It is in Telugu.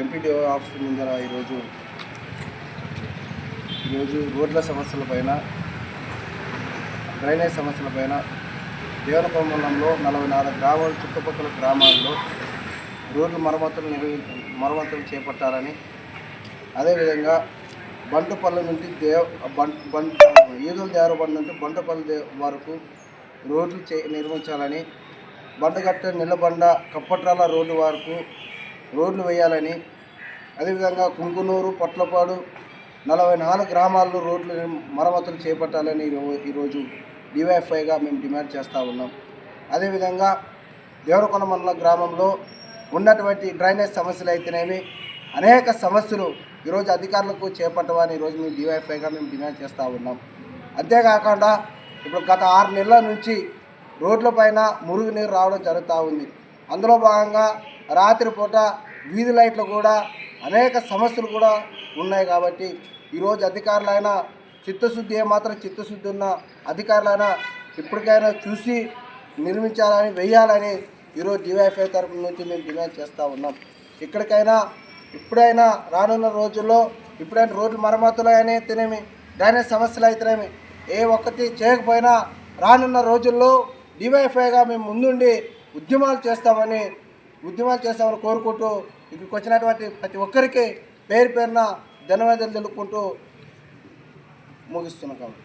ఆఫీస్ ముందర ఈరోజు ఈరోజు రోడ్ల సమస్యలపైన డ్రైనేజ్ సమస్యలపైన దేవనపురం మండలంలో నలభై నాలుగు గ్రామాల చుట్టుపక్కల గ్రామాల్లో రోడ్లు మరమ్మతులు నిర్వహి మరమ్మతులు చేపట్టాలని అదేవిధంగా బంటుపల్లి నుండి దేవ బంట ఈదుల దేవరబండి నుండి బంటుపల్లి వరకు రోడ్లు చే నిర్మించాలని బండగట్ట నిలబండ కప్పట్రాల రోడ్డు వరకు రోడ్లు వేయాలని అదేవిధంగా కుంకునూరు పొట్లపాడు నలభై నాలుగు గ్రామాల్లో రోడ్లు మరమ్మతులు చేపట్టాలని ఈరోజు డివైఎఫ్ఐగా మేము డిమాండ్ చేస్తూ ఉన్నాం. అదేవిధంగా దేవరకొండ మండల గ్రామంలో ఉన్నటువంటి డ్రైనేజ్ సమస్యలు అయితేనేమి అనేక సమస్యలు ఈరోజు అధికారులకు చేపట్టమని ఈరోజు మేము డివైఎఫ్ఐగా మేము డిమాండ్ చేస్తూ ఉన్నాం. అంతేకాకుండా ఇప్పుడు గత ఆరు నెలల నుంచి రోడ్లపైన మురుగునీరు రావడం జరుగుతూ ఉంది. అందులో భాగంగా రాత్రిపూట వీధి లైట్లు కూడా అనేక సమస్యలు కూడా ఉన్నాయి కాబట్టి ఈరోజు అధికారులైనా చిత్తశుద్ధి ఏమాత్రం చిత్తశుద్ధి ఉన్న అధికారులైనా ఇప్పటికైనా చూసి నిర్మించాలని వెయ్యాలని ఈరోజు డివైఎఫ్ఐ తరపు నుంచి మేము డిమాండ్ చేస్తూ ఉన్నాం. ఇక్కడికైనా ఇప్పుడైనా రానున్న రోజుల్లో ఇప్పుడైనా రోడ్లు మరమ్మతులు అయితేనేమి డ్రైనేజ్ సమస్యలు అయితేనేమి ఏ ఒక్కటి చేయకపోయినా రానున్న రోజుల్లో డివైఎఫ్ఐగా మేము ముందుండి ఉద్యమాలు చేస్తామని ఉద్యమాలు చేస్తామని కోరుకుంటూ ఇక్కడికి వచ్చినటువంటి ప్రతి ఒక్కరికి పేరు పేరున ధన్యవాదాలు తెలుపుకుంటూ ముగిస్తున్నాం కాబట్టి.